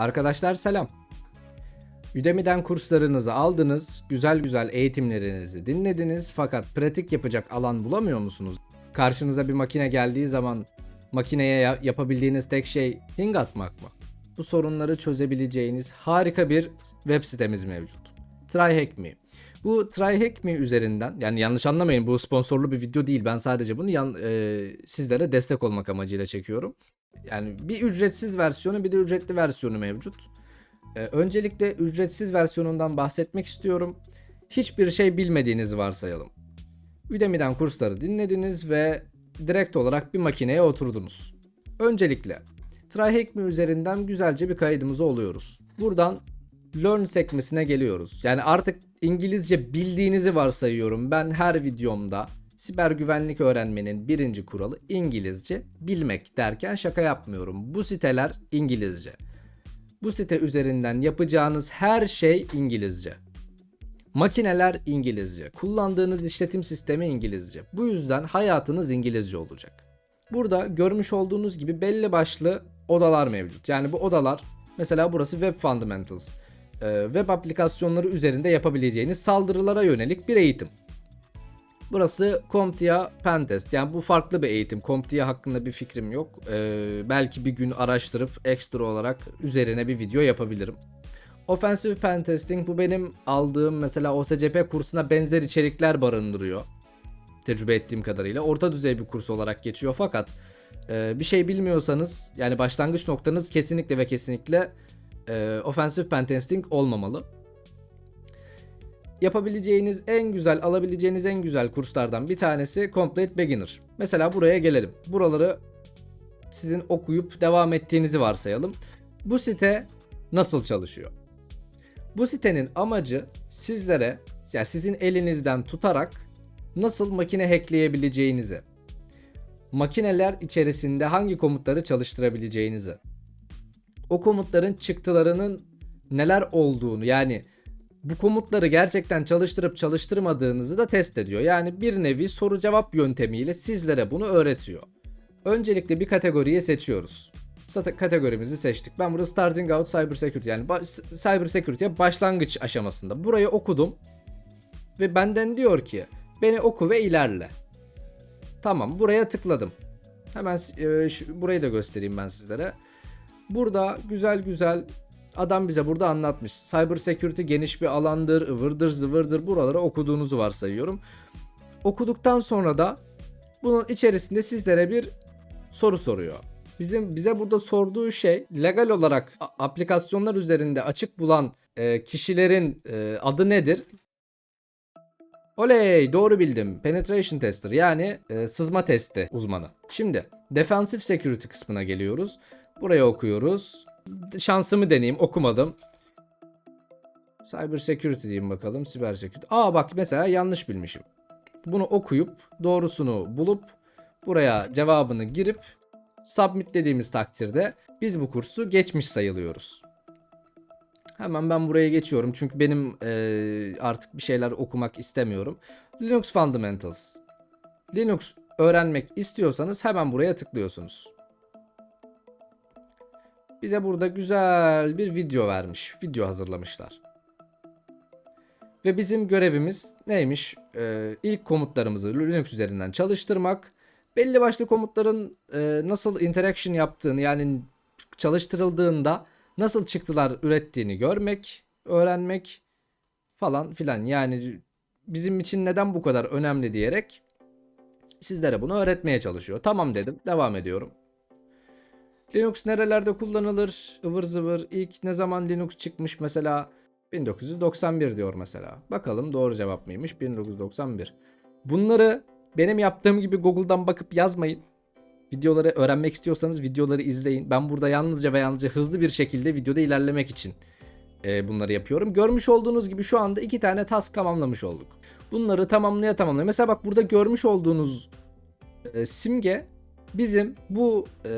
Arkadaşlar selam. Udemy'den kurslarınızı aldınız, güzel güzel eğitimlerinizi dinlediniz fakat pratik yapacak alan bulamıyor musunuz? Karşınıza bir makine geldiği zaman makineye ya- yapabildiğiniz tek şey ping atmak mı? Bu sorunları çözebileceğiniz harika bir web sitemiz mevcut. TryHackMe. Bu TryHackMe üzerinden yani yanlış anlamayın bu sponsorlu bir video değil ben sadece bunu yan, e, sizlere destek olmak amacıyla çekiyorum. Yani bir ücretsiz versiyonu bir de ücretli versiyonu mevcut. Ee, öncelikle ücretsiz versiyonundan bahsetmek istiyorum. Hiçbir şey bilmediğinizi varsayalım. Udemy'den kursları dinlediniz ve direkt olarak bir makineye oturdunuz. Öncelikle TryHackMe üzerinden güzelce bir kaydımızı oluyoruz. Buradan Learn sekmesine geliyoruz. Yani artık İngilizce bildiğinizi varsayıyorum. Ben her videomda siber güvenlik öğrenmenin birinci kuralı İngilizce bilmek derken şaka yapmıyorum. Bu siteler İngilizce. Bu site üzerinden yapacağınız her şey İngilizce. Makineler İngilizce. Kullandığınız işletim sistemi İngilizce. Bu yüzden hayatınız İngilizce olacak. Burada görmüş olduğunuz gibi belli başlı odalar mevcut. Yani bu odalar mesela burası Web Fundamentals. Ee, web aplikasyonları üzerinde yapabileceğiniz saldırılara yönelik bir eğitim. Burası CompTIA Pentest. Yani bu farklı bir eğitim. CompTIA hakkında bir fikrim yok. Ee, belki bir gün araştırıp ekstra olarak üzerine bir video yapabilirim. Offensive Pentesting bu benim aldığım mesela OSCP kursuna benzer içerikler barındırıyor. Tecrübe ettiğim kadarıyla. Orta düzey bir kurs olarak geçiyor fakat e, bir şey bilmiyorsanız yani başlangıç noktanız kesinlikle ve kesinlikle e, Offensive Pentesting olmamalı yapabileceğiniz en güzel, alabileceğiniz en güzel kurslardan bir tanesi Complete Beginner. Mesela buraya gelelim. Buraları sizin okuyup devam ettiğinizi varsayalım. Bu site nasıl çalışıyor? Bu sitenin amacı sizlere ya sizin elinizden tutarak nasıl makine hackleyebileceğinizi, makineler içerisinde hangi komutları çalıştırabileceğinizi, o komutların çıktılarının neler olduğunu yani bu komutları gerçekten çalıştırıp çalıştırmadığınızı da test ediyor. Yani bir nevi soru cevap yöntemiyle sizlere bunu öğretiyor. Öncelikle bir kategoriyi seçiyoruz. Kategorimizi seçtik. Ben burada starting out cyber security yani cyber security'ye başlangıç aşamasında. Burayı okudum ve benden diyor ki beni oku ve ilerle. Tamam buraya tıkladım. Hemen e, şu- burayı da göstereyim ben sizlere. Burada güzel güzel adam bize burada anlatmış. Cyber security geniş bir alandır, ıvırdır zıvırdır buraları okuduğunuzu varsayıyorum. Okuduktan sonra da bunun içerisinde sizlere bir soru soruyor. Bizim bize burada sorduğu şey legal olarak aplikasyonlar üzerinde açık bulan e, kişilerin e, adı nedir? Oley doğru bildim. Penetration tester yani e, sızma testi uzmanı. Şimdi defensive security kısmına geliyoruz. Buraya okuyoruz. Şansımı deneyeyim okumadım. Cyber security diyeyim bakalım. Siber security. Aa bak mesela yanlış bilmişim. Bunu okuyup doğrusunu bulup buraya cevabını girip submit dediğimiz takdirde biz bu kursu geçmiş sayılıyoruz. Hemen ben buraya geçiyorum çünkü benim eee, artık bir şeyler okumak istemiyorum. Linux Fundamentals. Linux öğrenmek istiyorsanız hemen buraya tıklıyorsunuz. Bize burada güzel bir video vermiş. Video hazırlamışlar. Ve bizim görevimiz neymiş? Ee, ilk komutlarımızı Linux üzerinden çalıştırmak. Belli başlı komutların e, nasıl interaction yaptığını yani çalıştırıldığında nasıl çıktılar ürettiğini görmek, öğrenmek falan filan. Yani bizim için neden bu kadar önemli diyerek sizlere bunu öğretmeye çalışıyor. Tamam dedim. Devam ediyorum. Linux nerelerde kullanılır? ıvır zıvır. İlk ne zaman Linux çıkmış mesela? 1991 diyor mesela. Bakalım doğru cevap mıymış? 1991. Bunları benim yaptığım gibi Google'dan bakıp yazmayın. Videoları öğrenmek istiyorsanız videoları izleyin. Ben burada yalnızca ve yalnızca hızlı bir şekilde videoda ilerlemek için e, bunları yapıyorum. Görmüş olduğunuz gibi şu anda iki tane task tamamlamış olduk. Bunları tamamlaya tamamlaya. Mesela bak burada görmüş olduğunuz e, simge bizim bu e,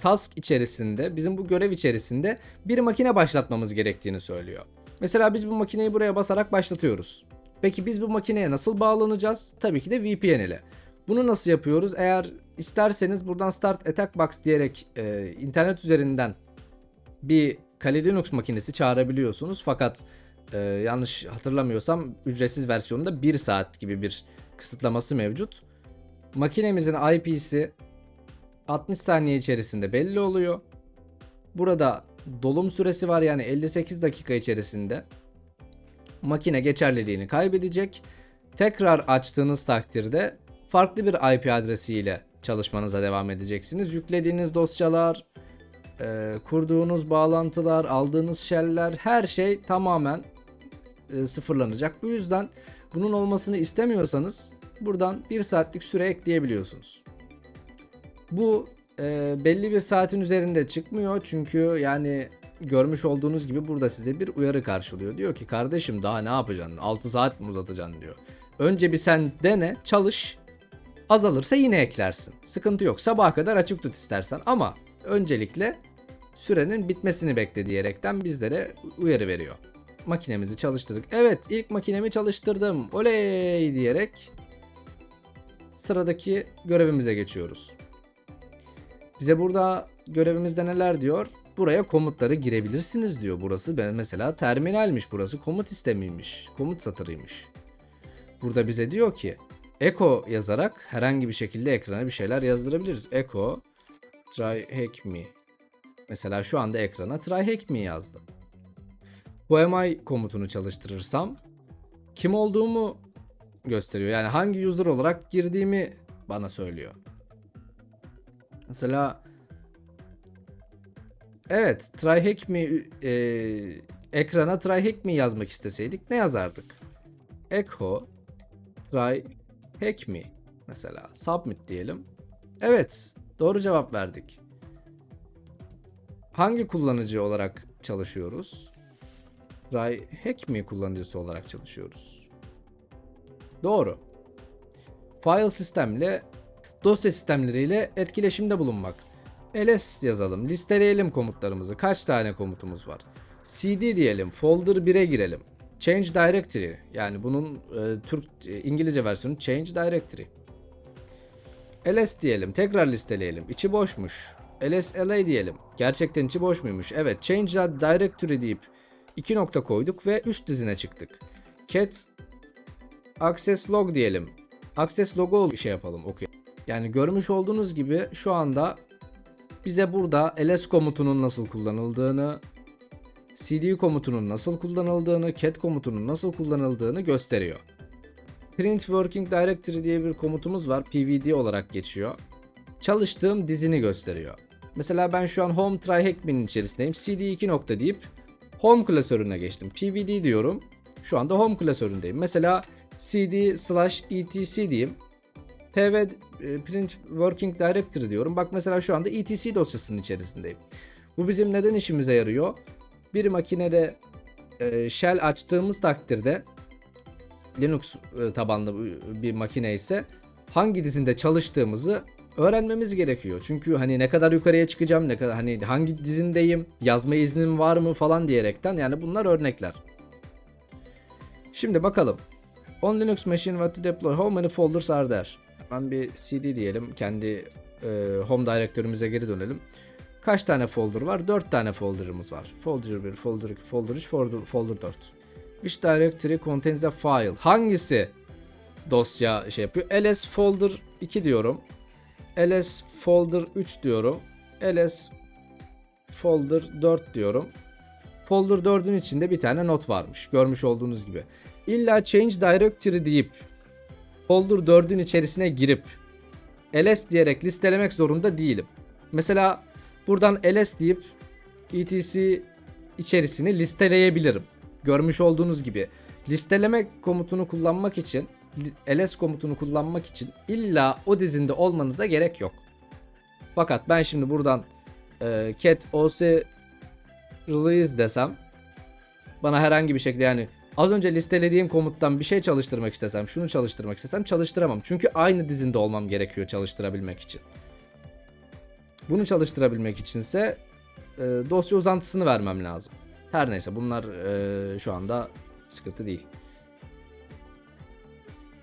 task içerisinde, bizim bu görev içerisinde bir makine başlatmamız gerektiğini söylüyor. Mesela biz bu makineyi buraya basarak başlatıyoruz. Peki biz bu makineye nasıl bağlanacağız? Tabii ki de VPN ile. Bunu nasıl yapıyoruz? Eğer isterseniz buradan Start Attack Box diyerek e, internet üzerinden bir Kali Linux makinesi çağırabiliyorsunuz fakat e, yanlış hatırlamıyorsam ücretsiz versiyonunda 1 saat gibi bir kısıtlaması mevcut. Makinemizin IP'si 60 saniye içerisinde belli oluyor. Burada dolum süresi var yani 58 dakika içerisinde makine geçerliliğini kaybedecek. Tekrar açtığınız takdirde farklı bir IP adresiyle çalışmanıza devam edeceksiniz. Yüklediğiniz dosyalar, e, kurduğunuz bağlantılar, aldığınız shell'ler her şey tamamen e, sıfırlanacak. Bu yüzden bunun olmasını istemiyorsanız buradan 1 saatlik süre ekleyebiliyorsunuz. Bu e, belli bir saatin üzerinde çıkmıyor çünkü yani görmüş olduğunuz gibi burada size bir uyarı karşılıyor. Diyor ki kardeşim daha ne yapacaksın 6 saat mi uzatacaksın diyor. Önce bir sen dene çalış azalırsa yine eklersin. Sıkıntı yok sabaha kadar açık tut istersen ama öncelikle sürenin bitmesini bekle diyerekten bizlere uyarı veriyor. Makinemizi çalıştırdık. Evet ilk makinemi çalıştırdım. Oley diyerek sıradaki görevimize geçiyoruz. Bize burada görevimizde neler diyor? Buraya komutları girebilirsiniz diyor. Burası mesela terminalmiş. Burası komut istemiymiş. Komut satırıymış. Burada bize diyor ki echo yazarak herhangi bir şekilde ekrana bir şeyler yazdırabiliriz. Echo try hack me. Mesela şu anda ekrana try hack me yazdım. Whoami komutunu çalıştırırsam kim olduğumu gösteriyor. Yani hangi user olarak girdiğimi bana söylüyor. Mesela evet try hack me e, ekrana try hack me yazmak isteseydik ne yazardık? Echo try hack me mesela submit diyelim. Evet doğru cevap verdik. Hangi kullanıcı olarak çalışıyoruz? Try hack me kullanıcısı olarak çalışıyoruz. Doğru. File sistemle dosya sistemleriyle etkileşimde bulunmak. ls yazalım, listeleyelim komutlarımızı. Kaç tane komutumuz var? cd diyelim, folder 1'e girelim. Change directory yani bunun e, Türk e, İngilizce versiyonu change directory. ls diyelim, tekrar listeleyelim. İçi boşmuş. lsla diyelim. Gerçekten içi boş muymuş? Evet, change directory deyip iki nokta koyduk ve üst dizine çıktık. cat access log diyelim. Access log'u şey yapalım, okuyalım. Yani görmüş olduğunuz gibi şu anda bize burada ls komutunun nasıl kullanıldığını, cd komutunun nasıl kullanıldığını, cat komutunun nasıl kullanıldığını gösteriyor. Print Working Directory diye bir komutumuz var. PVD olarak geçiyor. Çalıştığım dizini gösteriyor. Mesela ben şu an Home Try Hackman'in içerisindeyim. cd 2 nokta deyip Home klasörüne geçtim. PVD diyorum. Şu anda Home klasöründeyim. Mesela cd slash etc diyeyim. pv e, print working directory diyorum. Bak mesela şu anda etc dosyasının içerisindeyim. Bu bizim neden işimize yarıyor? Bir makinede e, shell açtığımız takdirde Linux e, tabanlı bir makine ise hangi dizinde çalıştığımızı öğrenmemiz gerekiyor. Çünkü hani ne kadar yukarıya çıkacağım, ne kadar hani hangi dizindeyim, yazma iznim var mı falan diyerekten yani bunlar örnekler. Şimdi bakalım. On Linux machine what to deploy how many folders are there? Hemen bir cd diyelim. Kendi e, home direktörümüze geri dönelim. Kaç tane folder var? 4 tane folder'ımız var. Folder 1, folder 2, folder 3, folder, folder 4. Which directory contains a file? Hangisi dosya şey yapıyor? ls folder 2 diyorum. ls folder 3 diyorum. ls folder 4 diyorum. Folder 4'ün içinde bir tane not varmış. Görmüş olduğunuz gibi. İlla change directory deyip folder 4'ün içerisine girip ls diyerek listelemek zorunda değilim. Mesela buradan ls deyip etc içerisini listeleyebilirim. Görmüş olduğunuz gibi listeleme komutunu kullanmak için ls komutunu kullanmak için illa o dizinde olmanıza gerek yok. Fakat ben şimdi buradan e, cat os release desem bana herhangi bir şekilde yani az önce listelediğim komuttan bir şey çalıştırmak istesem, şunu çalıştırmak istesem çalıştıramam. Çünkü aynı dizinde olmam gerekiyor çalıştırabilmek için. Bunu çalıştırabilmek içinse e, dosya uzantısını vermem lazım. Her neyse bunlar e, şu anda sıkıntı değil.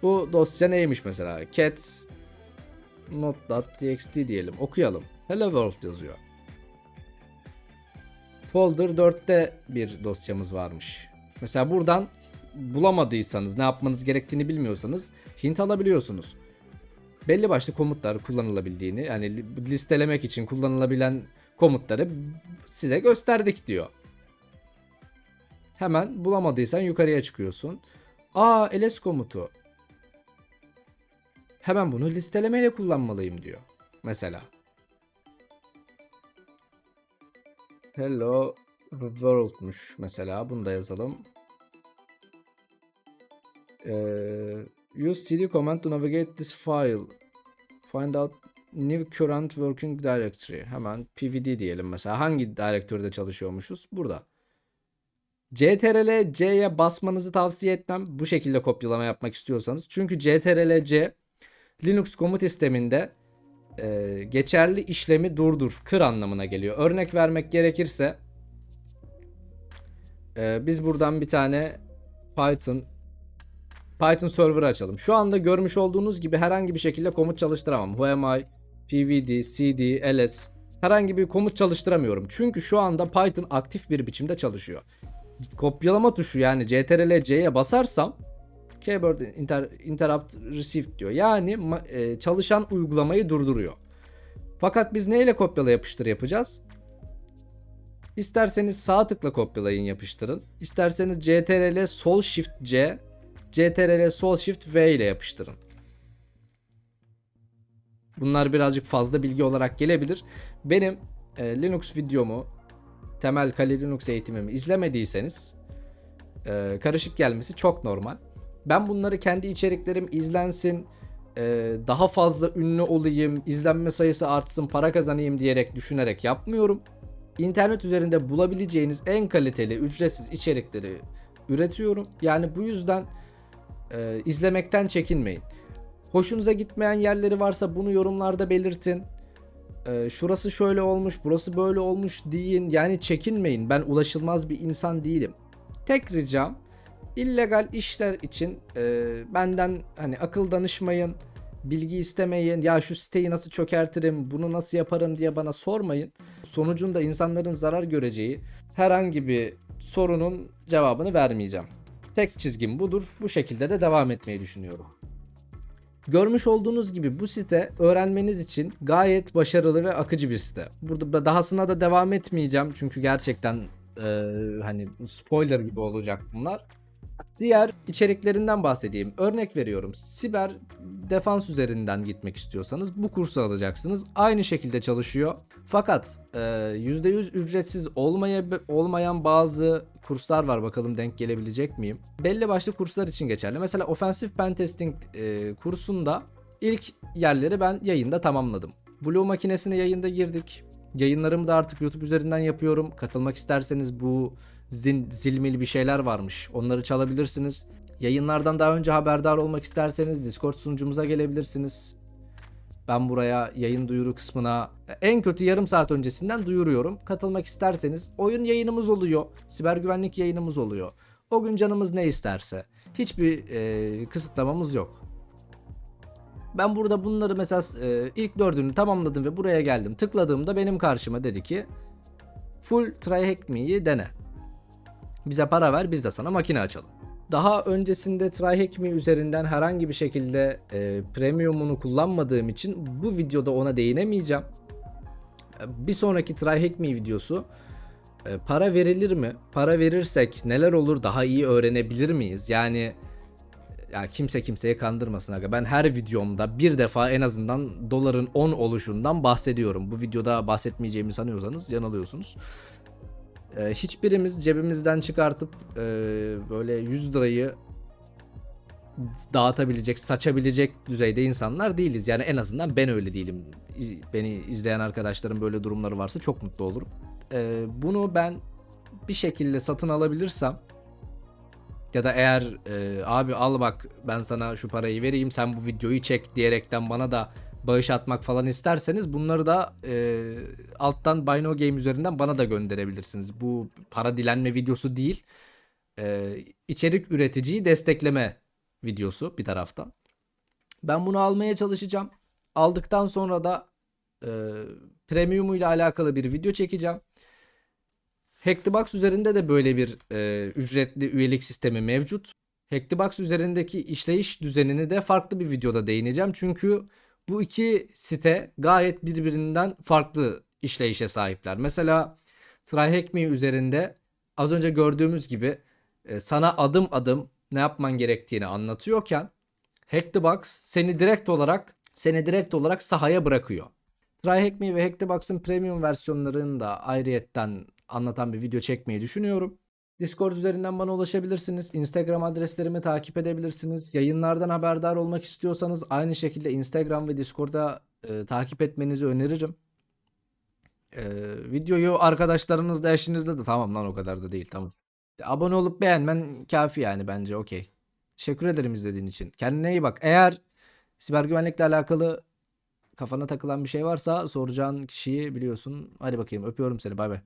Bu dosya neymiş mesela? cat not.txt diyelim. Okuyalım. Hello world yazıyor. folder 4'te bir dosyamız varmış. Mesela buradan bulamadıysanız, ne yapmanız gerektiğini bilmiyorsanız hint alabiliyorsunuz. Belli başlı komutlar kullanılabildiğini, yani li- listelemek için kullanılabilen komutları size gösterdik diyor. Hemen bulamadıysan yukarıya çıkıyorsun. Aa ls komutu. Hemen bunu listelemeyle kullanmalıyım diyor. Mesela. Hello world'muş mesela. Bunu da yazalım. Ee, use cd command to navigate this file. Find out new current working directory. Hemen pvd diyelim mesela. Hangi direktörde çalışıyormuşuz? Burada. CTRL C'ye basmanızı tavsiye etmem. Bu şekilde kopyalama yapmak istiyorsanız. Çünkü CTRL C Linux komut sisteminde e, geçerli işlemi durdur, kır anlamına geliyor. Örnek vermek gerekirse e, biz buradan bir tane Python Python server açalım. Şu anda görmüş olduğunuz gibi herhangi bir şekilde komut çalıştıramam. Whoami, pvd, cd, ls herhangi bir komut çalıştıramıyorum. Çünkü şu anda Python aktif bir biçimde çalışıyor. Kopyalama tuşu yani CTRL C'ye basarsam keyboard inter, interrupt received diyor. Yani e, çalışan uygulamayı durduruyor. Fakat biz neyle kopyala yapıştır yapacağız? İsterseniz sağ tıkla kopyalayın yapıştırın. İsterseniz CTRL sol shift C, CTRL sol shift V ile yapıştırın. Bunlar birazcık fazla bilgi olarak gelebilir. Benim e, Linux videomu, temel Kali Linux eğitimimi izlemediyseniz e, karışık gelmesi çok normal. Ben bunları kendi içeriklerim izlensin, e, daha fazla ünlü olayım, izlenme sayısı artsın, para kazanayım diyerek düşünerek yapmıyorum. İnternet üzerinde bulabileceğiniz en kaliteli, ücretsiz içerikleri üretiyorum. Yani bu yüzden e, izlemekten çekinmeyin. Hoşunuza gitmeyen yerleri varsa bunu yorumlarda belirtin. E, şurası şöyle olmuş, burası böyle olmuş deyin. Yani çekinmeyin. Ben ulaşılmaz bir insan değilim. Tek ricam illegal işler için e, benden hani akıl danışmayın, bilgi istemeyin. Ya şu siteyi nasıl çökertirim, bunu nasıl yaparım diye bana sormayın. Sonucunda insanların zarar göreceği herhangi bir sorunun cevabını vermeyeceğim. Tek çizgim budur. Bu şekilde de devam etmeyi düşünüyorum. Görmüş olduğunuz gibi bu site öğrenmeniz için gayet başarılı ve akıcı bir site. Burada dahasına da devam etmeyeceğim çünkü gerçekten e, hani spoiler gibi olacak bunlar. Diğer içeriklerinden bahsedeyim. Örnek veriyorum. Siber defans üzerinden gitmek istiyorsanız bu kursu alacaksınız. Aynı şekilde çalışıyor. Fakat e, %100 ücretsiz olmaya, olmayan bazı kurslar var. Bakalım denk gelebilecek miyim? Belli başlı kurslar için geçerli. Mesela Offensive Pentesting e, kursunda ilk yerleri ben yayında tamamladım. Blue makinesine yayında girdik. Yayınlarımı da artık YouTube üzerinden yapıyorum. Katılmak isterseniz bu zin, zilmil bir şeyler varmış. Onları çalabilirsiniz. Yayınlardan daha önce haberdar olmak isterseniz Discord sunucumuza gelebilirsiniz. Ben buraya yayın duyuru kısmına en kötü yarım saat öncesinden duyuruyorum. Katılmak isterseniz oyun yayınımız oluyor. Siber güvenlik yayınımız oluyor. O gün canımız ne isterse. Hiçbir e, kısıtlamamız yok. Ben burada bunları mesela e, ilk dördünü tamamladım ve buraya geldim. Tıkladığımda benim karşıma dedi ki Full Try Hack Me'yi dene. Bize para ver biz de sana makine açalım. Daha öncesinde TryHackMe üzerinden herhangi bir şekilde e, premiumunu kullanmadığım için bu videoda ona değinemeyeceğim. Bir sonraki TryHackMe videosu e, para verilir mi? Para verirsek neler olur? Daha iyi öğrenebilir miyiz? Yani ya kimse kimseye kandırmasın aga. Ben her videomda bir defa en azından doların 10 oluşundan bahsediyorum. Bu videoda bahsetmeyeceğimi sanıyorsanız yanılıyorsunuz. Ee, hiçbirimiz cebimizden çıkartıp e, böyle 100 lirayı dağıtabilecek, saçabilecek düzeyde insanlar değiliz. Yani en azından ben öyle değilim. Beni izleyen arkadaşlarım böyle durumları varsa çok mutlu olurum. Ee, bunu ben bir şekilde satın alabilirsem ya da eğer e, abi al bak ben sana şu parayı vereyim sen bu videoyu çek diyerekten bana da bağış atmak falan isterseniz bunları da e, alttan Buy No Game üzerinden bana da gönderebilirsiniz. Bu para dilenme videosu değil. E, içerik üreticiyi destekleme videosu bir taraftan. Ben bunu almaya çalışacağım. Aldıktan sonra da e, premium ile alakalı bir video çekeceğim. Hackthebox üzerinde de böyle bir e, ücretli üyelik sistemi mevcut. Hackthebox üzerindeki işleyiş düzenini de farklı bir videoda değineceğim. Çünkü bu iki site gayet birbirinden farklı işleyişe sahipler. Mesela TryHackMe üzerinde az önce gördüğümüz gibi e, sana adım adım ne yapman gerektiğini anlatıyorken Hackthebox seni direkt olarak seni direkt olarak sahaya bırakıyor. TryHackMe ve Hackthebox'ın premium versiyonlarını da ayrıyetten anlatan bir video çekmeyi düşünüyorum. Discord üzerinden bana ulaşabilirsiniz. Instagram adreslerimi takip edebilirsiniz. Yayınlardan haberdar olmak istiyorsanız aynı şekilde Instagram ve Discord'a e, takip etmenizi öneririm. E, videoyu arkadaşlarınızla eşinizle de tamam lan o kadar da değil tamam. Abone olup beğenmen kafi yani bence okey. Teşekkür ederim izlediğin için. Kendine iyi bak. Eğer siber güvenlikle alakalı kafana takılan bir şey varsa soracağın kişiyi biliyorsun. Hadi bakayım öpüyorum seni bay bay.